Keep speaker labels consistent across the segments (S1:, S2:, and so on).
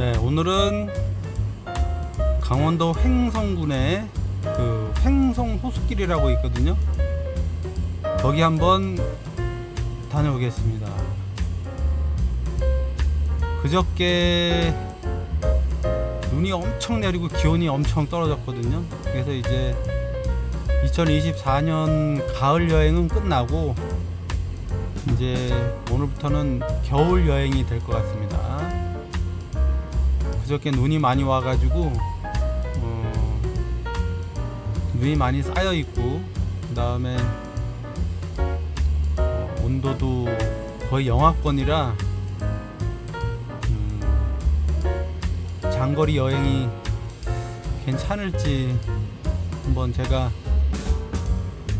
S1: 네, 오늘은 강원도 횡성군에 그 횡성 호수길이라고 있거든요. 거기 한번 다녀오겠습니다. 그저께 눈이 엄청 내리고 기온이 엄청 떨어졌거든요. 그래서 이제 2024년 가을 여행은 끝나고 이제 오늘부터는 겨울 여행이 될 것 같습니다. 그저께 눈이 많이 와가지고 어, 눈이 많이 쌓여 있고 그 다음에 온도도 거의 영하권이라 음, 장거리 여행이 괜찮을지 한번 제가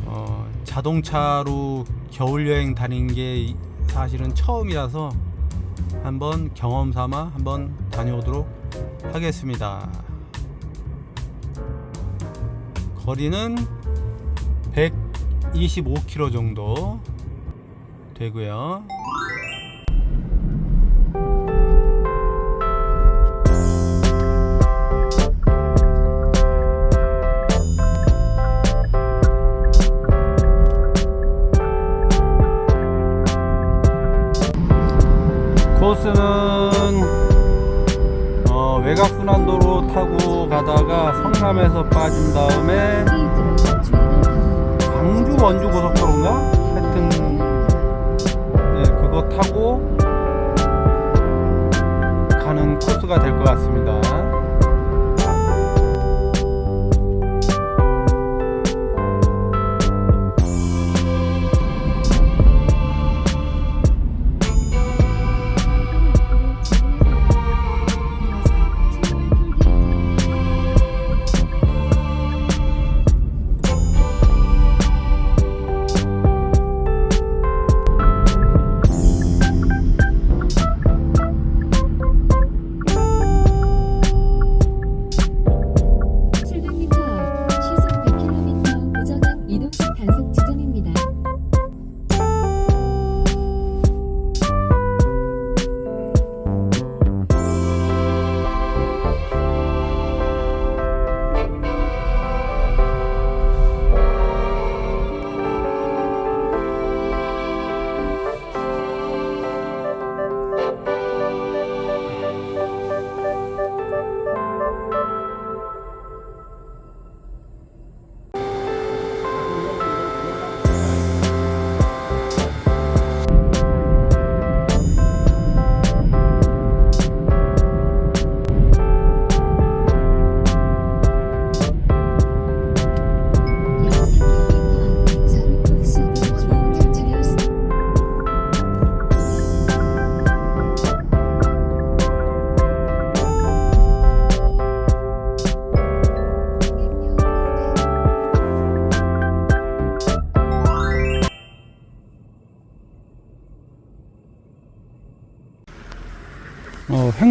S1: 어, 자동차로 겨울 여행 다닌 게 사실은 처음이라서 한번 경험 삼아 한번 다녀오도록 하겠습니다. 거리는 125km 정도 되고요. 코스는 어, 외곽순환도로 타고 가다가 성남에서 빠진 다음에 광주 원주 고속도로인가? 하여튼 예, 그거 타고 가는 코스가 될 것 같습니다.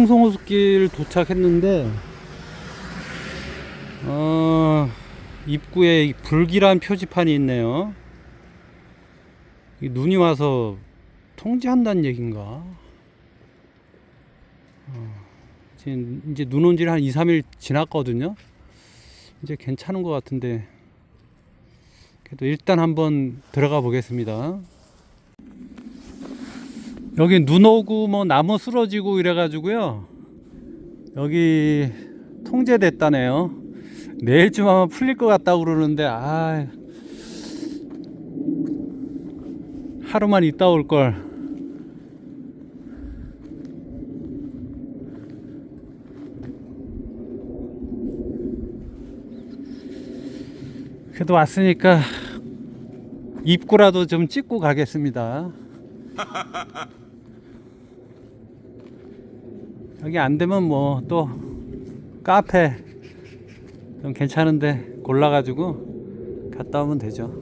S1: 어, 횡성호수길 도착했는데 어, 입구에 이 불길한 표지판이 있네요. 이 눈이 와서 통제한다는 얘긴가? 어, 이제 눈 온 지는 한 2, 3일 지났거든요. 이제 괜찮은 것 같은데 그래도 일단 한번 들어가 보겠습니다. 여기 눈 오고 뭐 나무 쓰러지고 이래가지고요. 여기 통제됐다네요. 내일쯤 하면 풀릴 것 같다고 그러는데 아 하루만 있다 올 걸. 그래도 왔으니까 입구라도 좀 찍고 가겠습니다. 여기 안 되면 뭐 또 카페 좀 괜찮은데 골라가지고 갔다 오면 되죠.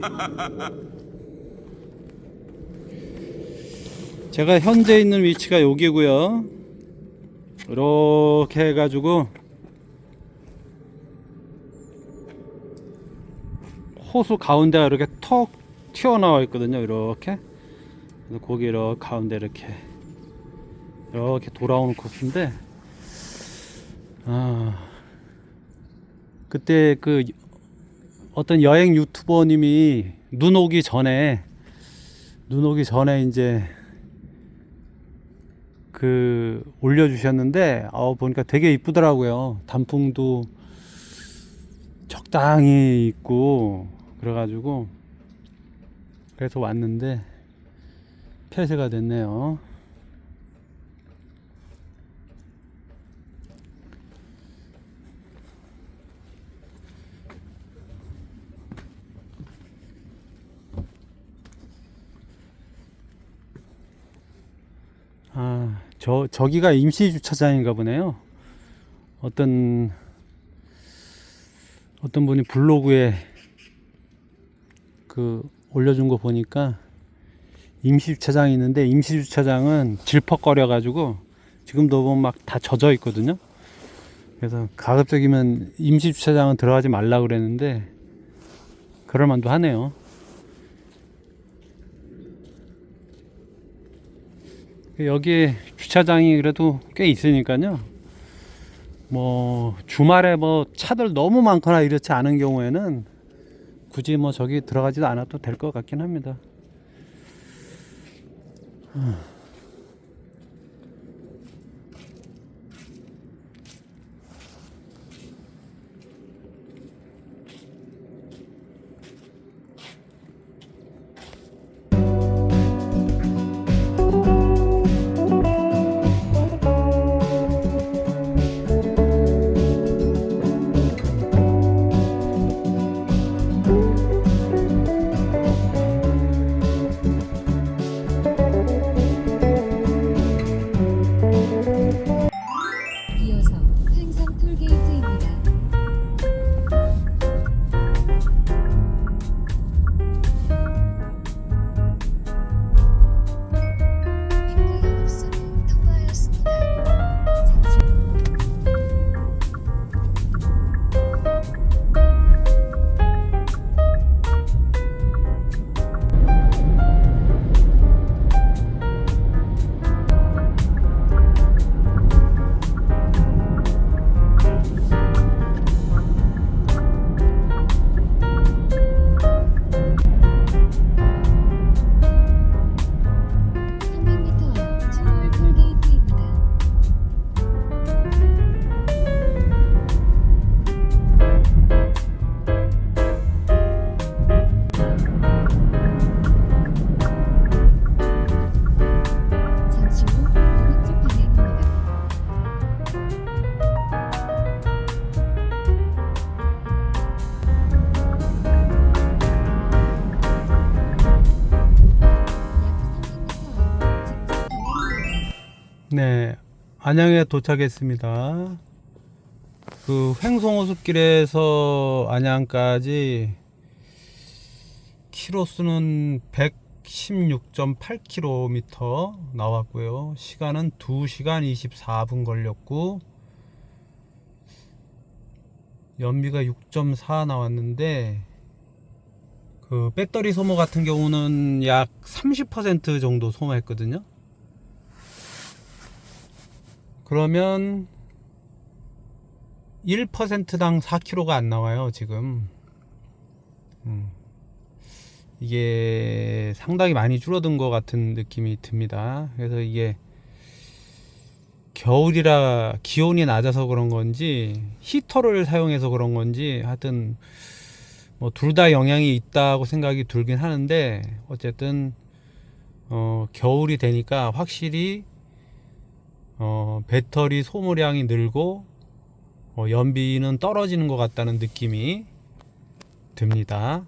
S1: 제가 현재 있는 위치가 여기고요. 이렇게 해가지고 호수 가운데가 이렇게 턱 튀어나와 있거든요. 이렇게 거기 이렇게 가운데 이렇게 이렇게 돌아오는 코스인데 아 그때 그 어떤 여행 유튜버님이 눈 오기 전에 눈 오기 전에 이제 그 올려주셨는데 어 보니까 되게 이쁘더라고요. 단풍도 적당히 있고 그래가지고 그래서 왔는데 폐쇄가 됐네요 아, 저, 저기가 임시 주차장인가 보네요. 어떤, 어떤 분이 블로그에 그 올려준 거 보니까 임시 주차장이 있는데 임시 주차장은 질퍽거려 가지고 지금도 보면 막 다 젖어 있거든요. 그래서 가급적이면 임시 주차장은 들어가지 말라 그랬는데 그럴 만도 하네요. 여기 주차장이 그래도 꽤 있으니까요. 뭐 주말에 뭐 차들 너무 많거나 이렇지 않은 경우에는 굳이 뭐 저기 들어가지도 않아도 될 것 같긴
S2: 합니다.
S1: 네, 안양에 도착했습니다. 그 횡성호숲길에서 안양까지 키로수는 116.8km 나왔고요. 시간은 2시간 24분 걸렸고 연비가 6.4 나왔는데 그 배터리 소모 같은 경우는 약 30% 정도 소모했거든요. 그러면 1%당 4kg가 안 나와요, 지금. 음. 이게 상당히 많이 줄어든 것 같은 느낌이 듭니다. 그래서 이게 겨울이라 기온이 낮아서 그런 건지 히터를 사용해서 그런 건지 하여튼 뭐 둘 다 영향이 있다고 생각이 들긴 하는데 어쨌든 어 겨울이 되니까 확실히 어, 배터리 소모량이 늘고 어, 연비는 떨어지는 것 같다는 느낌이 듭니다.